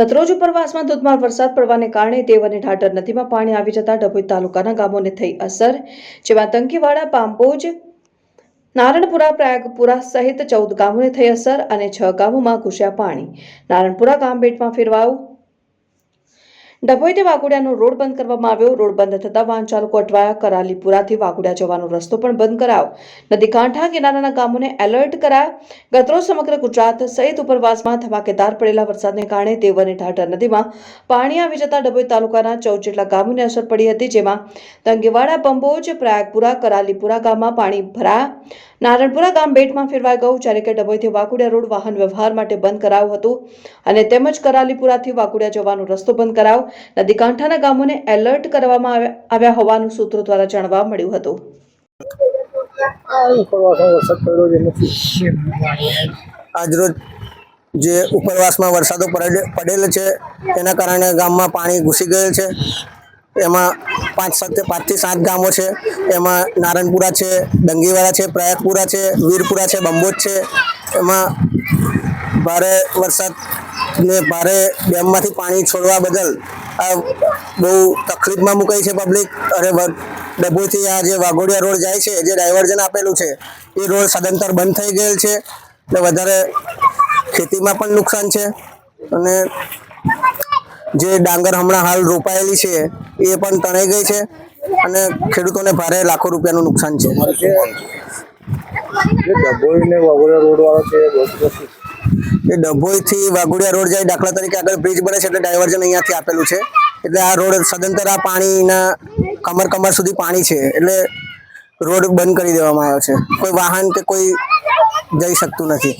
ગતરોજ ઉપરવાસમાં ધોધમાર વરસાદ પડવાને કારણે દેવ અને ઢાઢર નદીમાં પાણી આવી જતા ડભોઈ તાલુકાના ગામોને થઈ અસર. જેમાં તંકીવાડા, પામ્પોજ, નારણપુરા, પ્રયાગપુરા સહિત ચૌદ ગામોને થઈ અસર અને છ ગામોમાં ઘૂસ્યા પાણી. નારણપુરા ગામ બેટમાં ફેરવાયું. ડભોઈથી વાઘોડિયાનો રોડ બંધ કરવામાં આવ્યો. રોડ બંધ થતાં વાહન ચાલકો અટવાયા. કરાલીપુરાથી વાઘોડિયા જવાનો રસ્તો પણ બંધ કરાયો. નદી કાંઠા કિનારાના ગામોને એલર્ટ કરાયા. ગતરો સમગ્ર ગુજરાત સહિત ઉપરવાસમાં ધમાકેદાર પડેલા વરસાદને કારણે દેવ અને ઢાઢર નદીમાં પાણી આવી જતા ડભોઈ તાલુકાના ચૌદ જેટલા ગામોને અસર પડી હતી, જેમાં તંગીવાડા બંબોજ, પ્રયાગપુરા, કરાલીપુરા ગામમાં પાણી ભરાયા. નારણપુરા ગામ બેટમાં ફેરવાઈ ગયું, જ્યારે કે ડભોઈથી વાકુડિયા રોડ વાહન વ્યવહાર માટે બંધ કરાયું હતું અને તેમજ કરાલીપુરાથી વાકુડિયા જવાનો રસ્તો બંધ કરાયો. નદી કાંઠાના ગામોને એલર્ટ કરવામાં આવ્યા- હોવાનું સૂત્રો દ્વારા જાણવા મળ્યું હતું. આજરોજ જે ઉપરવાસમાં વરસાદો પડે- પડેલ છે તેના કારણે ગામમાં પાણી ઘૂસી ગયેલ છે. એમાં પાંચ સાત પાંચથી સાત ગામો છે. એમાં નારણપુરા છે ડંગીવાળા છે, પ્રયાગપુરા છે, વીરપુરા છે, બંબોજ છે. એમાં ભારે વરસાદ ને ભારે ડેમમાંથી પાણી છોડવા બદલ આ બહુ તકલીફમાં મુકાઈ છે પબ્લિક અને ડભોઈથી આ જે વાઘોડિયા રોડ જાય છે, જે ડાયવર્ઝન આપેલું છે, એ રોડ સદંતર બંધ થઈ ગયેલ છે. એટલે વધારે ખેતીમાં પણ નુકસાન છે. અને જે ડાંગર હમણાં હાલ રોપાયેલી છે એ પણ તણાઈ ગઈ છે અને ખેડૂતોને ભારે લાખો રૂપિયાનું નુકસાન છે. એ ડભોઈથી વાઘોડિયા રોડ જાય દાખલા તરીકે આગળ બ્રિજ બને છે એટલે ડાયવર્ઝન અહીંયાથી આપેલું છે. એટલે આ રોડ સદંતર આ પાણીના કમર કમર સુધી પાણી છે એટલે રોડ બંધ કરી દેવામાં આવ્યો છે. કોઈ વાહન કે કોઈ જઈ શકતું નથી.